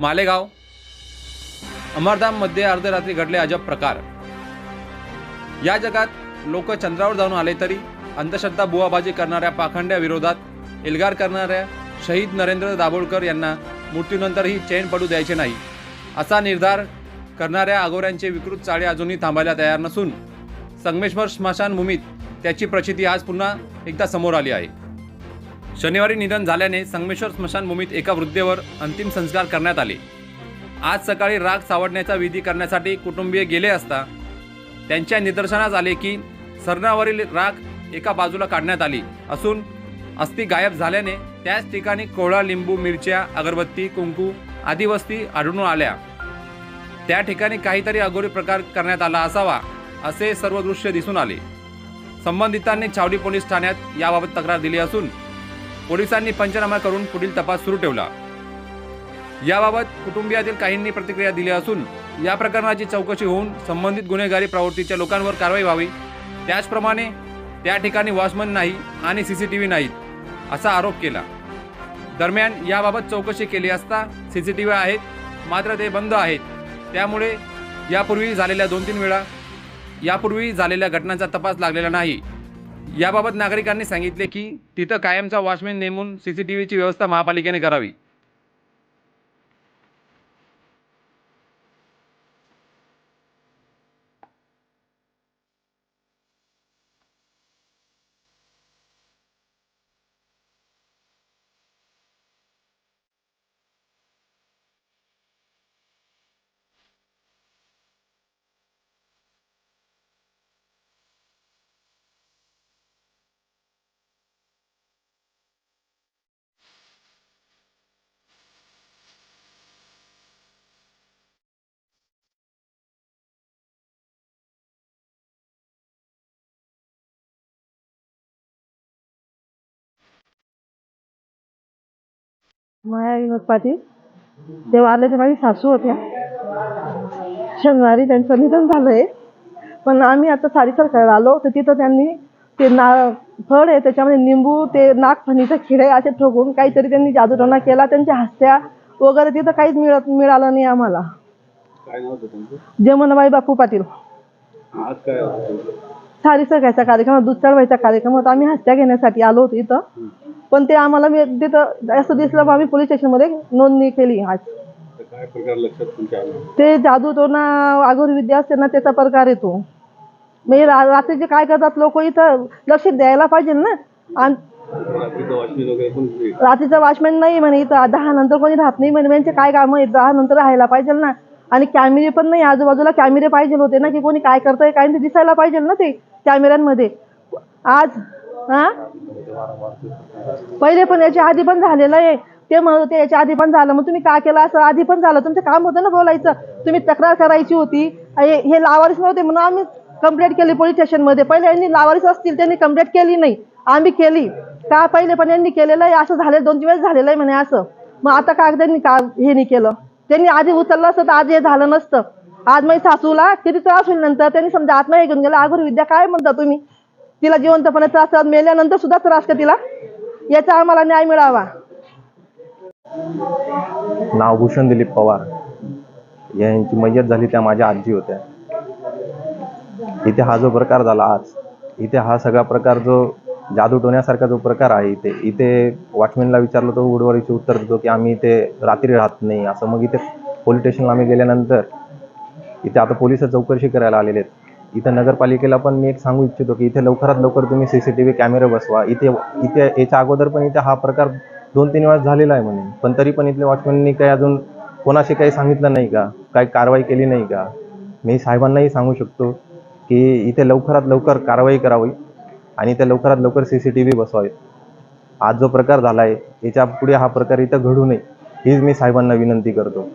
मालेगाव. अमरधाममध्ये अर्धरात्री घडले अजब प्रकार. या जगात लोक चंद्रावर जाऊन आले तरी अंधश्रद्धा बुवाबाजी करणाऱ्या पाखंड्या विरोधात एल्गार करणाऱ्या शहीद नरेंद्र दाभोळकर यांना मृत्यूनंतरही चैन पडू द्यायचे नाही असा निर्धार करणाऱ्या आगोऱ्यांचे विकृत चाळे अजूनही थांबायला तयार नसून संगमेश्वर स्मशानभूमीत त्याची प्रचिती आज पुन्हा एकदा समोर आली आहे. शनिवारी निधन झाल्याने संगमेश्वर स्मशानभूमीत एका वृद्धेवर अंतिम संस्कार करण्यात आले. आज सकाळी राग सावडण्याचा विधी करण्यासाठी कुटुंबीय गेले असता त्यांच्या निदर्शनास आले की सरणावरील राख एका बाजूला काढण्यात आली. असून अस्थि गायब झाल्याने त्याच ठिकाणी कोळा लिंबू मिरच्या अगरबत्ती कुंकू आदी वस्ती आढळून आल्या. त्या ठिकाणी काहीतरी अघोरी प्रकार करण्यात आला असावा असे सर्व दृश्य दिसून आले. संबंधितांनी छावडी पोलीस ठाण्यात याबाबत तक्रार दिली असून पोलिसांनी पंचनामा करून पुढील तपास सुरू ठेवला. याबाबत कुटुंबियातील काहींनी प्रतिक्रिया दिल्या असून या प्रकरणाची चौकशी होऊन संबंधित गुन्हेगारी प्रवृत्तीच्या लोकांवर कारवाई व्हावी. त्याचप्रमाणे त्या ठिकाणी वॉचमन नाही आणि सी सी टी व्ही नाहीत असा आरोप केला. दरम्यान याबाबत चौकशी केली असता सी सी टी व्ही आहेत मात्र ते बंद आहेत. त्यामुळे यापूर्वी झालेल्या दोन तीन वेळा यापूर्वी झालेल्या घटनांचा तपास लागलेला नाही. याबाबत नागरिकांनी सांगितले की तिथं कायमचा वॉचमॅन नेमून सी सी टी व्हीची व्यवस्था महापालिकेने करावी. माया विनोद पाटील. तेव्हा आले ते माझी सासू होत्या शनिवारी त्यांचं निधन झालंय. पण आम्ही आता साडीसर करायला आलो. तर तिथं त्यांनी ते ना फळ आहे त्याच्यामध्ये निंबू ते नागफणीचे खिळे असे ठोकून काहीतरी त्यांनी जादूटोणा केला. त्यांच्या हस्त्या वगैरे तिथं काहीच मिळत मिळालं नाही आम्हाला. काय नाव होतं त्यांचं जमनबाई बापू पाटील. आज काय होतं त्यांचं? साडी सकाळचा कार्यक्रम दूध चढवायचा कार्यक्रम होता. आम्ही हत्या घेण्यासाठी आलो होतो इथं. पण ते आम्हाला तिथं असं दिसलं मग आम्ही पोलीस स्टेशनमध्ये नोंदणी केली आज. तर काय प्रकार लक्षात तुमच्या आला ते जादू तो ना आगोर विद्या असते ना त्याचा प्रकार येतो. म्हणजे रा- रात्रीचे काय करतात लोक इथं लक्ष द्यायला पाहिजे ना. आणि रात्रीचं वगैरे पण. रात्रीचं वॉचमॅन नाही म्हणे इथं दहा नंतर कोणी राहत नाही म्हणे. यांचे काय काम आहे दहा नंतर राहायला पाहिजे ना. आणि कॅमेरे पण नाही आजूबाजूला कॅमेरे पाहिजे होते ना की कोणी काय करतंय काय नाही ते दिसायला पाहिजे ना ते कॅमेऱ्यांमध्ये आज हा? पहिले पण याच्या आधी पण झालेलं आहे. ते म्हणत होते याच्या आधी पण झालं. मग तुम्ही काय केलं? असं आधी पण झालं. तुमचं काम होतं ना बोलायचं. तुम्ही तक्रार करायची होती. हे लावारीस नव्हते म्हणून आम्ही कंप्लेंट केली पोलीस स्टेशनमध्ये पहिले यांनी लावारीस असतील त्यांनी कंप्लेंट केली नाही. आम्ही केली. का पहिले पण यांनी केलेलं आहे? असं झालं दोन तीन वेळेस झालेलं आहे म्हणे असं. मग आता का त्यांनी का हे नाही केलं? त्यांनी आधी उचललं असतं तर आज हे झालं नसतं. आज माझी सासूला किती त्रास होईल नंतर? त्यांनी समजा आत्महत्या घेऊन गेला. अगोदर विद्या काय म्हणता तुम्ही? तिला जिवंतपणे त्रास मेल्यानंतर सुद्धा त्रास का तिला? याचा आम्हाला न्याय मिळावा. नाव भूषण दिलीप पवार. यांची मयत झाली त्या माझ्या आजी होत्या. इथे हा जो प्रकार झाला आज इथे हा सगळा प्रकार जो जादू टोण्यासारखा जो प्रकार आहे इथे इथे वॉचमॅनला विचारलं तो उडवारीचे उत्तर देतो की आम्ही इथे रात्री राहत नाही. असं मग इथे पोलीस स्टेशनला आम्ही गेल्यानंतर इथे आता पोलीस चौकशी करायला आलेले आहेत. इथं नगरपालिकेला पण मी एक सांगू इच्छितो की इथे लवकरात लवकर तुम्ही सी सी टी व्ही कॅमेरे बसवा. इथे इथे याच्या अगोदर पण इथे हा प्रकार दोन तीन वेळा झालेला आहे म्हणे. पण तरी पण इथल्या वॉचमॅननी काही अजून कोणाशी काही सांगितलं नाही का? काही कारवाई केली नाही का? मी साहेबांनाही सांगू शकतो की इथे लवकरात लवकर कारवाई करावी आणि इथे लवकरात लवकर सी सी टी व्ही बसवावे. आज जो प्रकार झाला आहे याच्यापुढे हा प्रकार इथं घडू नये हीच मी साहेबांना विनंती करतो.